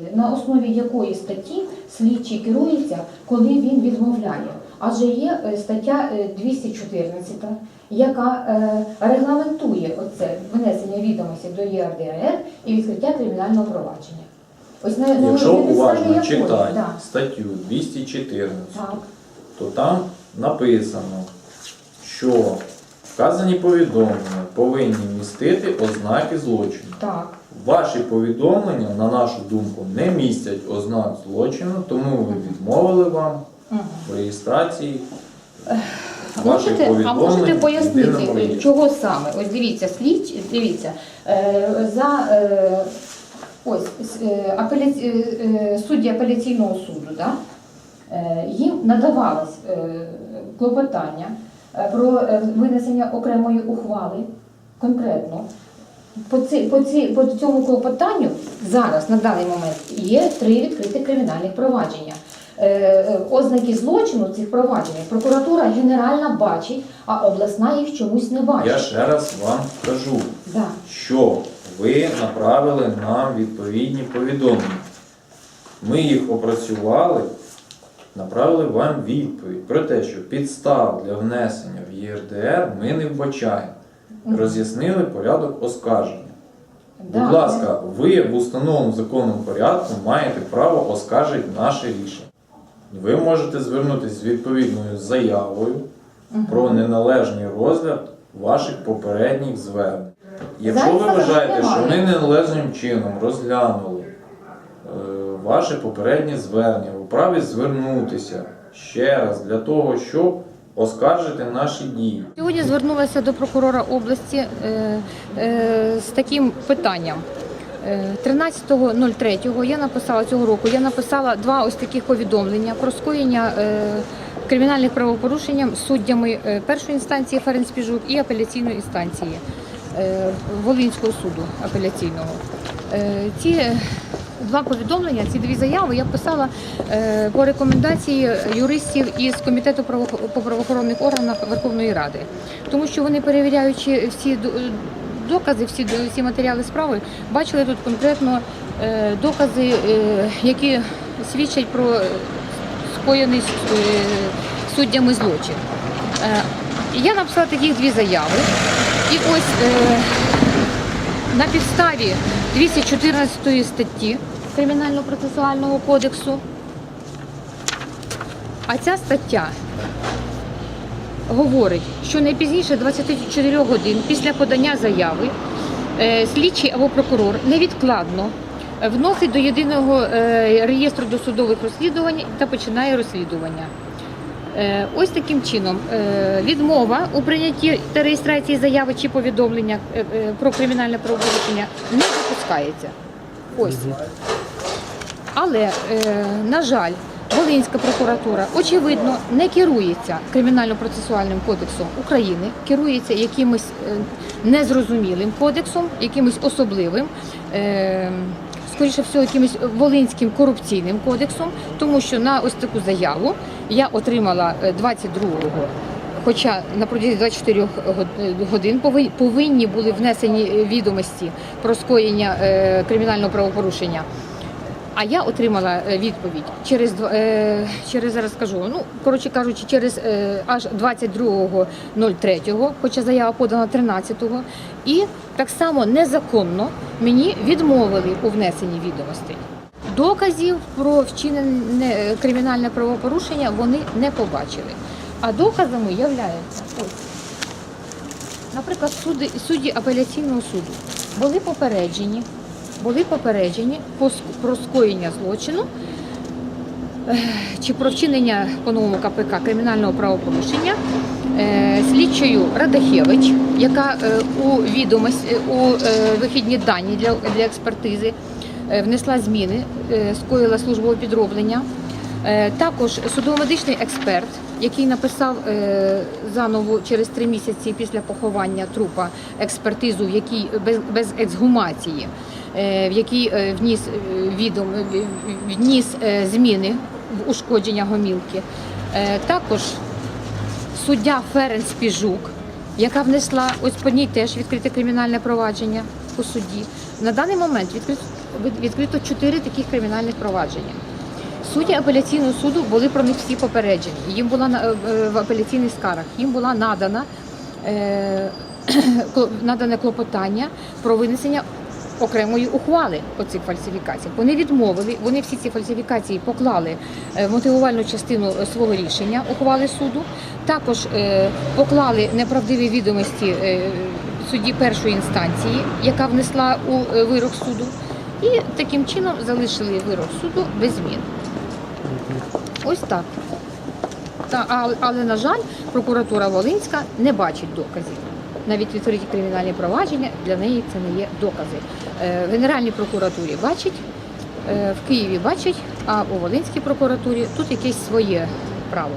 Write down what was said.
вирішили, на основі якої статті слідчий керується, коли він відмовляє. Адже є е, стаття е, 214, яка е, регламентує оце внесення відомостей до ЄРДР і відкриття кримінального провадження. Ось на Якщо уважно читати да, статтю 214, так, то там написано, що вказані повідомлення повинні містити ознаки злочину. так. Ваші повідомлення, на нашу думку, не містять ознак злочину, тому ви відмовили вам Мгм. в реєстрації. А ваших можете, а повідомлень можете єдиному пояснити, реєстрі. чого саме? Ось дивіться, слідч, дивіться, е, за е, ось с- е, апеляці, е, е, судді апеляційного суду, да? е, їм надавалось е, клопотання е, про е, винесення окремої ухвали конкретно. По, ці, по, ці, по цьому клопотанню зараз на даний момент є три відкриті кримінальних провадження. Е, е, ознаки злочину цих проваджень прокуратура генеральна бачить, а обласна їх чомусь не бачить. Я ще раз вам кажу, Да. що ви направили нам відповідні повідомлення. Ми їх опрацювали, направили вам відповідь про те, що підстав для внесення в ЄРДР ми не вбачаємо. Роз'яснили порядок оскарження. Да. Будь ласка, ви в установленому законному порядку маєте право оскаржити наше рішення. Ви можете звернутися з відповідною заявою про неналежний розгляд ваших попередніх звернень. Якщо ви вважаєте, що ми неналежним чином розглянули е, ваше попереднє звернення, ви праві звернутися ще раз для того, щоб оскаржити наші дії. Сьогодні звернулася до прокурора області е, е, з таким питанням. Е, 13.03 я написала цього року. Я написала два ось таких повідомлення про скоєння е, кримінальних правопорушень суддями е, першої інстанції Ференц Піжук і апеляційної інстанції е, Волинського суду апеляційного. Е, Ці е, два повідомлення, ці дві заяви я писала е, по рекомендації юристів із комітету по правоохоронних органах Верховної Ради, тому що вони перевіряючи всі докази, всі, всі матеріали справи, бачили тут конкретно е, докази, е, які свідчать про скоєний суддями злочин. Я написала таких дві заяви. І ось е, на підставі 214 статті Кримінально-процесуального кодексу. А ця стаття говорить, що не пізніше 24 годин після подання заяви е, слідчий або прокурор невідкладно вносить до єдиного е, реєстру досудових розслідувань та починає розслідування. Е, Ось таким чином відмова у прийнятті та реєстрації заяви чи повідомлення про кримінальне правопорушення не допускається. Ось. Але, е, на жаль, Волинська прокуратура очевидно не керується кримінально-процесуальним кодексом України, керується якимось е, незрозумілим кодексом, якимось особливим. е, Скоріше всього, якимось волинським корупційним кодексом, тому що на ось таку заяву я отримала е, 22-го, хоча на протязі 24 год- годин пови- повинні були внесені відомості про скоєння кримінального правопорушення. А я отримала е, відповідь через е, через зараз скажу. Ну коротше кажучи, через е, аж 22.03, хоча заява подана 13-го, і так само незаконно мені відмовили у внесенні відомостей. Доказів про вчинене кримінальне правопорушення вони не побачили. А доказами являються. Наприклад, суди, судді апеляційного суду були попереджені, були попереджені про скоєння злочину е, чи про вчинення по новому КПК кримінального правопорушення е, слідчою Радахевич, яка е, у відомость е, у вихідні дані для, експертизи внесла зміни, скоїла службове підроблення. Е, Також судово-медичний експерт, який написав е, заново через три місяці після поховання трупа експертизу, в якій без, без ексгумації, е, в якій вніс відом вніс зміни в ушкодження гомілки. Також суддя Ференц Піжук, яка внесла ось по ній теж відкрите кримінальне провадження у суді. На даний момент відкрит... відкрито чотири таких кримінальних провадження. Судді апеляційного суду були про них всі попереджені. Їм була на- е, в апеляційних скарах, їм була надана е, надане клопотання про винесення окремої ухвали по цих фальсифікаціях. Вони відмовили, вони всі ці фальсифікації поклали е, в мотивувальну частину е, свого рішення ухвали суду. Також е, поклали неправдиві відомості е, судді першої інстанції, яка внесла у е, вирок суду, і таким чином залишили вирок суду без змін. Ось так. Та, але, але, на жаль, прокуратура Волинська не бачить доказів. Навіть відкриті кримінальні провадження для неї це не є докази. Е, В Генеральній прокуратурі бачить, е, в Києві бачить, а у Волинській прокуратурі тут якесь своє право.